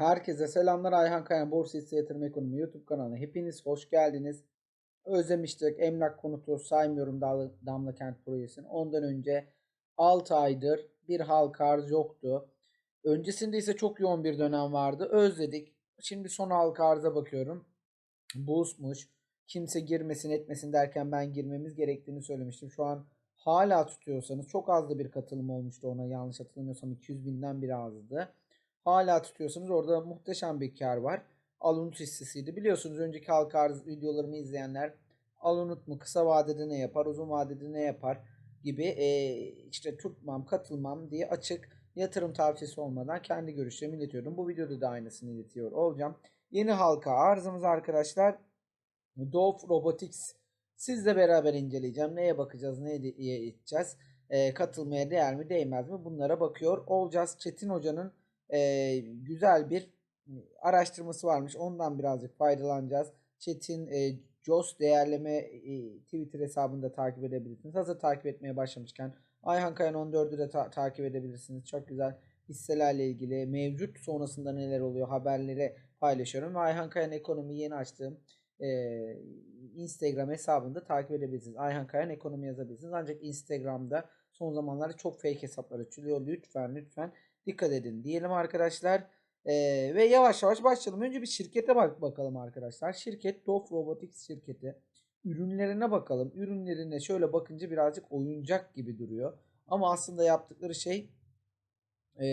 Herkese selamlar. Ayhan Kayan Borsa Hisse Yatırım Ekonomi YouTube kanalına hepiniz hoş geldiniz. Özlemiştik. Emlak konutu saymıyorum Damla, Damla Kent projesini. Ondan önce 6 aydır bir halka arz yoktu. Öncesinde ise çok yoğun bir dönem vardı. Özledik. Şimdi son halka arıza bakıyorum. Boostmuş. Kimse girmesin etmesin derken ben girmemiz gerektiğini söylemiştim. Şu an hala tutuyorsanız çok az da bir katılım olmuştu ona yanlış hatırlamıyorsam 200 binden biri azdı. Hala tutuyorsanız orada muhteşem bir kar var. Alunut hissesiydi. Biliyorsunuz önceki halka arz videolarımı izleyenler Alunut mu kısa vadede ne yapar uzun vadede ne yapar gibi e, işte tutmam katılmam diye açık yatırım tavsiyesi olmadan kendi görüşlerimi iletiyordum. Bu videoda da aynısını iletiyor olacağım. Yeni halka arzımız arkadaşlar Dove Robotics sizle beraber inceleyeceğim. Neye bakacağız, neye edeceğiz? E, katılmaya değer mi, değmez mi? Bunlara bakıyor olacağız. Çetin Hoca'nın e, güzel bir araştırması varmış. Ondan birazcık faydalanacağız. Çetin e, Jos değerleme e, Twitter hesabında takip edebilirsiniz. Hazır takip etmeye başlamışken Ayhan Kayan 14'ü de ta- takip edebilirsiniz. Çok güzel hisselerle ilgili mevcut sonrasında neler oluyor haberleri paylaşıyorum. Ve Ayhan Kayan Ekonomi yeni açtığım e, Instagram hesabında takip edebilirsiniz. Ayhan Kayan Ekonomi yazabilirsiniz. Ancak Instagram'da son zamanlarda çok fake hesaplar açılıyor. Lütfen lütfen dikkat edin diyelim arkadaşlar. Ee, ve yavaş yavaş başlayalım. Önce bir şirkete bak bakalım arkadaşlar. Şirket Dof Robotics şirketi. Ürünlerine bakalım. Ürünlerine şöyle bakınca birazcık oyuncak gibi duruyor. Ama aslında yaptıkları şey e,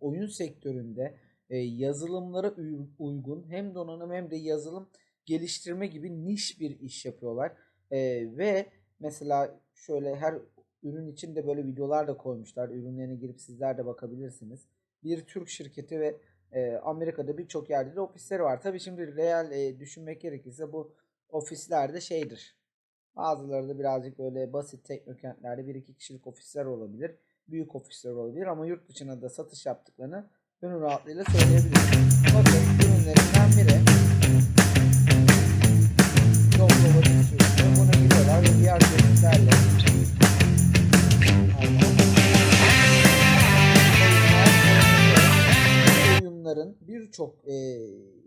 oyun sektöründe e, yazılımlara uygun hem donanım hem de yazılım geliştirme gibi niş bir iş yapıyorlar. E, ve mesela şöyle her ürün için de böyle videolar da koymuşlar. Ürünlerine girip sizler de bakabilirsiniz. Bir Türk şirketi ve e, Amerika'da birçok yerde de ofisleri var. Tabii şimdi real e, düşünmek gerekirse bu ofislerde şeydir. Bazıları da birazcık böyle basit teknokentlerde bir iki kişilik ofisler olabilir. Büyük ofisler olabilir ama yurt dışına da satış yaptıklarını gönül rahatlığıyla söyleyebilirim. Bakın ürünlerinden biri Çok robotik sürüyor. Buna giriyorlar ve diğer sürücülerle oyunların birçok e,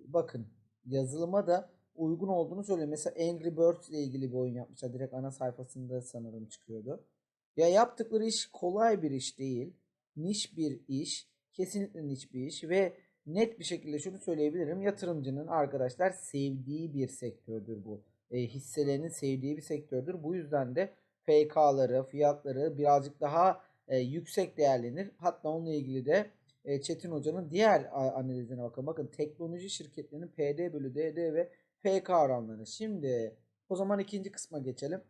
bakın yazılıma da uygun olduğunu söylüyor. Mesela Angry Birds ile ilgili bir oyun yapmışlar. Direkt ana sayfasında sanırım çıkıyordu. Ya yaptıkları iş kolay bir iş değil. Niş bir iş. Kesinlikle niş bir iş ve net bir şekilde şunu söyleyebilirim. Yatırımcının arkadaşlar sevdiği bir sektördür bu. E, hisselerinin sevdiği bir sektördür. Bu yüzden de FK'ları, fiyatları birazcık daha e, yüksek değerlenir. Hatta onunla ilgili de e, Çetin Hoca'nın diğer analizine bakalım. Bakın teknoloji şirketlerinin PD bölü DD ve PK oranları. Şimdi o zaman ikinci kısma geçelim.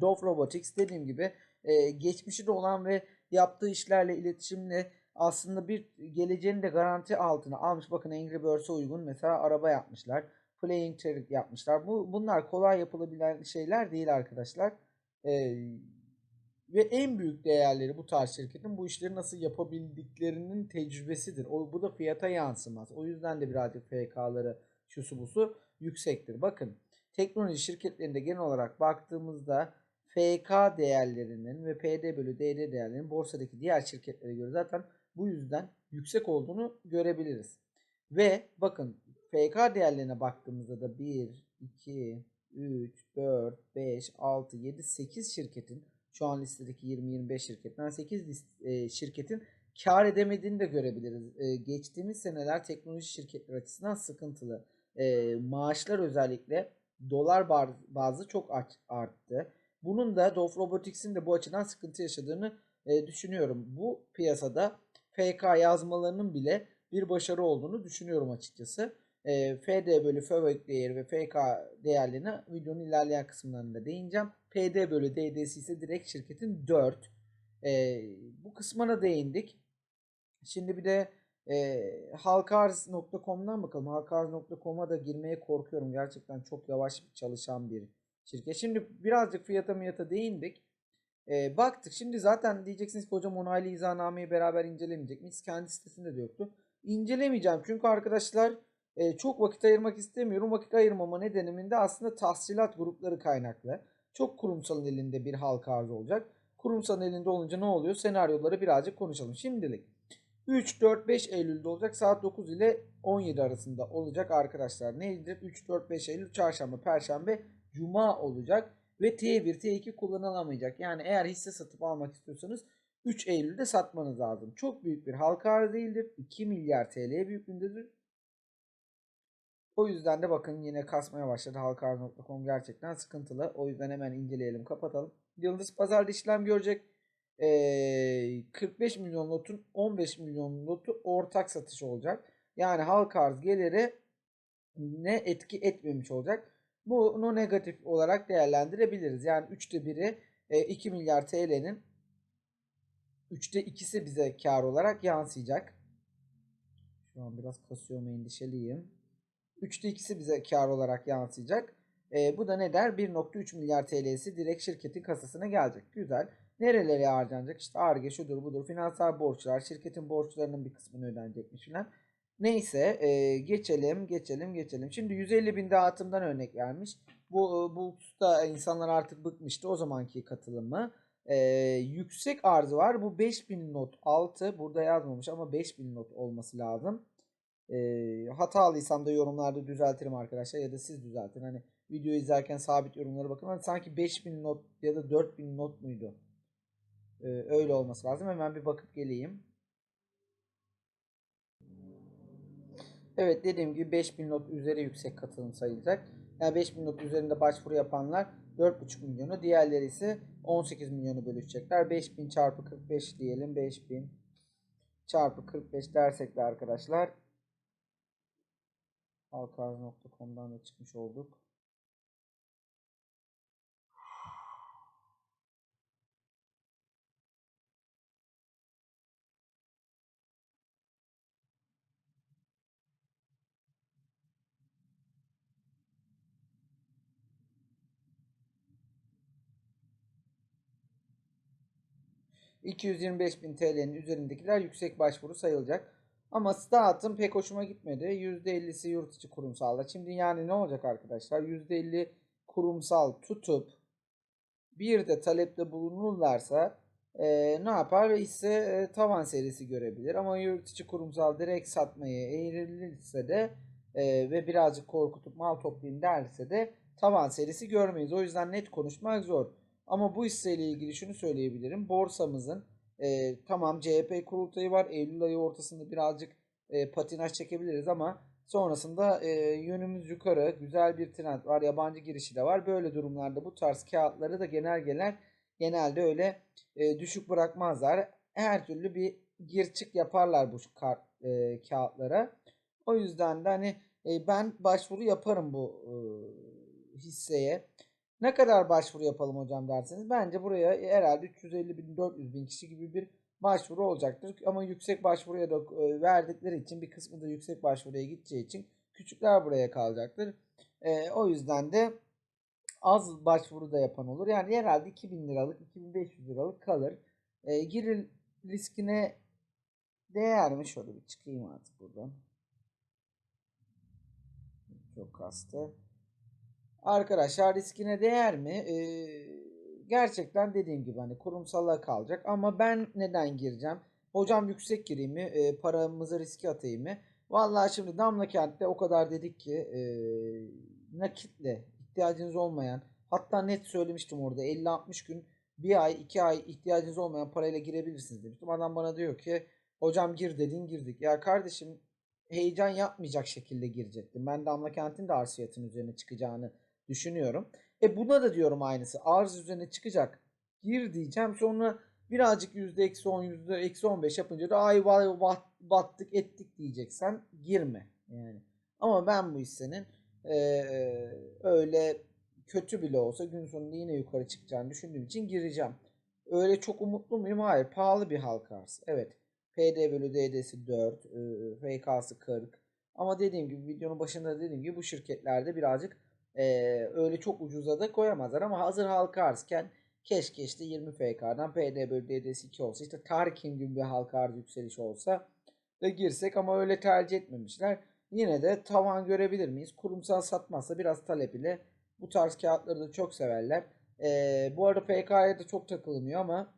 Dove Robotics dediğim gibi e, geçmişi de olan ve yaptığı işlerle iletişimle aslında bir geleceğini de garanti altına almış. Bakın Angry Birds'e uygun mesela araba yapmışlar. Playing Trick yapmışlar. Bu bunlar kolay yapılabilen şeyler değil arkadaşlar. Ee, ve en büyük değerleri bu tarz şirketin bu işleri nasıl yapabildiklerinin tecrübesidir. O, bu da fiyata yansımaz. O yüzden de birazcık FK'ları şusu busu yüksektir. Bakın teknoloji şirketlerinde genel olarak baktığımızda FK değerlerinin ve PD bölü DD değerlerinin borsadaki diğer şirketlere göre zaten bu yüzden yüksek olduğunu görebiliriz. Ve bakın FK değerlerine baktığımızda da 1, 2, 3, 4, 5, 6, 7, 8 şirketin şu an listedeki 20-25 şirketten 8 list, e, şirketin kar edemediğini de görebiliriz. E, geçtiğimiz seneler teknoloji şirketleri açısından sıkıntılı. E, maaşlar özellikle dolar bazı çok arttı. Bunun da Dove Robotics'in de bu açıdan sıkıntı yaşadığını düşünüyorum. Bu piyasada FK yazmalarının bile bir başarı olduğunu düşünüyorum açıkçası. E, FD bölü FÖVÖK değeri ve FK değerlerine videonun ilerleyen kısımlarında değineceğim. PD bölü DD'si ise direkt şirketin 4. E, bu kısmına değindik. Şimdi bir de e, halkarz.com'dan bakalım. Halkarz.com'a da girmeye korkuyorum. Gerçekten çok yavaş çalışan bir şirket. Şimdi birazcık fiyata miyata değindik. E, baktık. Şimdi zaten diyeceksiniz ki hocam onaylı izahnameyi beraber incelemeyecek miyiz? Kendi sitesinde de yoktu. İncelemeyeceğim. Çünkü arkadaşlar e, çok vakit ayırmak istemiyorum. Vakit ayırmama nedenimin de aslında tahsilat grupları kaynaklı. Çok kurumsalın elinde bir halka arz olacak. Kurumsalın elinde olunca ne oluyor? Senaryoları birazcık konuşalım. Şimdilik 3, 4, 5 Eylül'de olacak. Saat 9 ile 17 arasında olacak arkadaşlar. Neydir? 3, 4, 5 Eylül çarşamba, perşembe, cuma olacak. Ve T1, T2 kullanılamayacak. Yani eğer hisse satıp almak istiyorsanız 3 Eylül'de satmanız lazım. Çok büyük bir halka arz değildir. 2 milyar TL büyüklüğündedir. O yüzden de bakın yine kasmaya başladı. Halkarz.com gerçekten sıkıntılı. O yüzden hemen inceleyelim kapatalım. Yıldız pazarda işlem görecek. Ee, 45 milyon lotun 15 milyon lotu ortak satış olacak. Yani halka arz geliri ne etki etmemiş olacak. Bunu negatif olarak değerlendirebiliriz. Yani 3'te 1'i e, 2 milyar TL'nin 3'te 2'si bize kar olarak yansıyacak. Şu an biraz kasıyorum endişeliyim. 3'te 2'si bize kar olarak yansıyacak. E, bu da ne der? 1.3 milyar TL'si direkt şirketin kasasına gelecek. Güzel. Nerelere harcanacak? İşte ARGE şudur budur. Finansal borçlar. Şirketin borçlarının bir kısmını ödenecekmiş filan. Neyse e, geçelim geçelim geçelim. Şimdi 150 bin dağıtımdan örnek vermiş. Bu Bulut'ta insanlar artık bıkmıştı o zamanki katılımı. E, yüksek arzı var. Bu 5000 not 6 burada yazmamış ama 5000 not olması lazım. E, hatalıysam da yorumlarda düzeltirim arkadaşlar ya da siz düzeltin. Hani video izlerken sabit yorumlara bakın. Hani sanki 5000 not ya da 4000 not muydu? E, öyle olması lazım. Hemen bir bakıp geleyim. Evet dediğim gibi 5000 not üzeri yüksek katılım sayılacak. Yani 5000 not üzerinde başvuru yapanlar 4,5 milyonu. Diğerleri ise 18 milyonu bölüşecekler. 5000 çarpı 45 diyelim. 5000 çarpı 45 dersek de arkadaşlar halkarz.com'dan da çıkmış olduk. bin TL'nin üzerindekiler yüksek başvuru sayılacak. Ama dağıtım pek hoşuma gitmedi. %50'si yurt içi kurumsalda. Şimdi yani ne olacak arkadaşlar? %50 kurumsal tutup bir de talepte bulunurlarsa e, ne yapar? Ve ise e, tavan serisi görebilir. Ama yurt içi kurumsal direkt satmaya eğrilirse de e, ve birazcık korkutup mal toplayayım derse de tavan serisi görmeyiz. O yüzden net konuşmak zor. Ama bu hisseyle ilgili şunu söyleyebilirim. Borsamızın e, tamam CHP kurultayı var. Eylül ayı ortasında birazcık e, patinaj çekebiliriz ama sonrasında e, yönümüz yukarı. Güzel bir trend var. Yabancı girişi de var. Böyle durumlarda bu tarz kağıtları da genel genel genelde öyle e, düşük bırakmazlar. Her türlü bir gir çık yaparlar bu kart, e, kağıtlara. O yüzden de hani e, ben başvuru yaparım bu e, hisseye. Ne kadar başvuru yapalım hocam derseniz bence buraya herhalde 350 bin 400 bin kişi gibi bir başvuru olacaktır. Ama yüksek başvuruya da e, verdikleri için bir kısmı da yüksek başvuruya gideceği için küçükler buraya kalacaktır. E, o yüzden de az başvuru da yapan olur. Yani herhalde 2000 liralık 2500 liralık kalır. E, giril riskine değer mi? Şöyle bir çıkayım artık buradan. Çok kastı. Arkadaşlar riskine değer mi? Ee, gerçekten dediğim gibi hani kurumsala kalacak ama ben neden gireceğim? Hocam yüksek gireyim mi? E, paramızı riske atayım mı? Vallahi şimdi Damla Kent'te o kadar dedik ki e, nakitle ihtiyacınız olmayan hatta net söylemiştim orada 50-60 gün bir ay iki ay ihtiyacınız olmayan parayla girebilirsiniz demiştim. Adam bana diyor ki hocam gir dedin girdik. Ya kardeşim heyecan yapmayacak şekilde girecektim. Ben Damla Kent'in de arsiyatın üzerine çıkacağını düşünüyorum. E buna da diyorum aynısı. Arz üzerine çıkacak. Gir diyeceğim. Sonra birazcık yüzde eksi 10 yüzde eksi 15 yapınca da ay vay battık ettik diyeceksen girme. Yani. Ama ben bu hissenin e, öyle kötü bile olsa gün sonunda yine yukarı çıkacağını düşündüğüm için gireceğim. Öyle çok umutlu muyum? Hayır. Pahalı bir halka arz. Evet. PD bölü DD'si 4. E, FK'sı 40. Ama dediğim gibi videonun başında dediğim gibi bu şirketlerde birazcık ee, öyle çok ucuza da koyamazlar ama hazır halka arzken keşke işte 20 FK'dan PD bölü DDS 2 olsa işte Tarkin gibi bir halka arz yükseliş olsa da girsek ama öyle tercih etmemişler. Yine de tavan görebilir miyiz? Kurumsal satmazsa biraz talep ile bu tarz kağıtları da çok severler. Ee, bu arada FK'ya da çok takılınıyor ama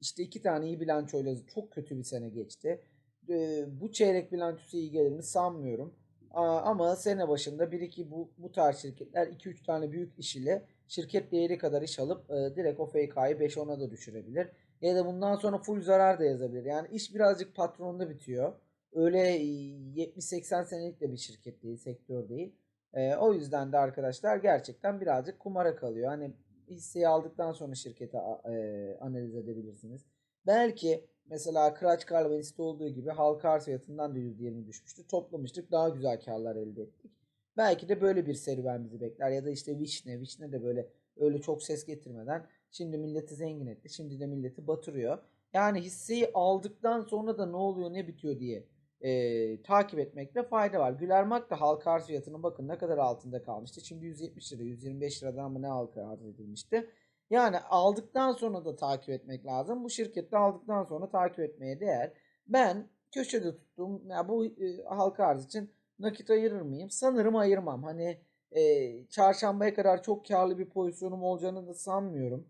İşte iki tane iyi bilançoyla çok kötü bir sene geçti. Ee, bu çeyrek bilançosu iyi gelir mi sanmıyorum. Ama sene başında bir iki bu, bu tarz şirketler 2-3 tane büyük iş ile şirket değeri kadar iş alıp e, direkt o FK'yı 5-10'a da düşürebilir. Ya da bundan sonra full zarar da yazabilir. Yani iş birazcık patronda bitiyor. Öyle e, 70-80 senelik de bir şirket değil, sektör değil. E, o yüzden de arkadaşlar gerçekten birazcık kumara kalıyor. Hani hisseyi aldıktan sonra şirketi a- e, analiz edebilirsiniz. Belki mesela Kıraç Karlavanis'te olduğu gibi halka arz fiyatından da %20 düşmüştü. Toplamıştık daha güzel karlar elde ettik. Belki de böyle bir serüven bizi bekler. Ya da işte Vişne. Vişne de böyle öyle çok ses getirmeden şimdi milleti zengin etti. Şimdi de milleti batırıyor. Yani hisseyi aldıktan sonra da ne oluyor ne bitiyor diye e, takip etmekte fayda var. Gülermak da halka arz fiyatının bakın ne kadar altında kalmıştı. Şimdi 170 lira 125 liradan mı ne halka arz edilmişti. Yani aldıktan sonra da takip etmek lazım. Bu şirkette aldıktan sonra takip etmeye değer. Ben köşede tuttum. Ya bu e, halka arz için nakit ayırır mıyım? Sanırım ayırmam. Hani e, çarşambaya kadar çok karlı bir pozisyonum olacağını da sanmıyorum.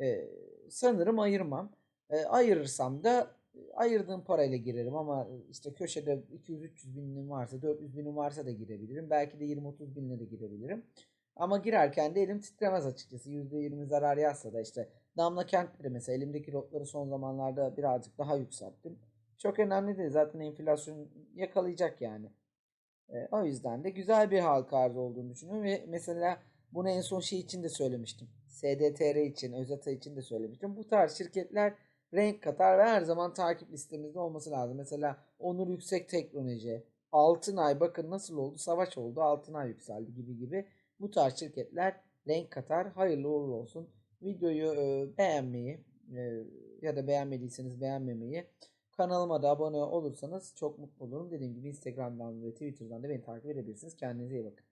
E, sanırım ayırmam. E, ayırırsam da e, ayırdığım parayla girerim ama işte köşede 200-300 binim varsa 400 binim varsa da girebilirim. Belki de 20-30 binle de girebilirim. Ama girerken de elim titremez açıkçası. %20 zarar yazsa da işte Damla Kentleri mesela elimdeki lotları son zamanlarda birazcık daha yükselttim. Çok önemli değil. Zaten enflasyon yakalayacak yani. E, o yüzden de güzel bir halka arz olduğunu düşünüyorum ve mesela bunu en son şey için de söylemiştim. SDTR için, Özata için de söylemiştim. Bu tarz şirketler renk katar ve her zaman takip listemizde olması lazım. Mesela Onur Yüksek Teknoloji, Altınay bakın nasıl oldu? Savaş oldu, Altınay yükseldi gibi gibi. Bu tarz şirketler renk katar. Hayırlı uğurlu olsun. Videoyu e, beğenmeyi e, ya da beğenmediyseniz beğenmemeyi Kanalıma da abone olursanız çok mutlu olurum. Dediğim gibi Instagram'dan ve Twitter'dan da beni takip edebilirsiniz. Kendinize iyi bakın.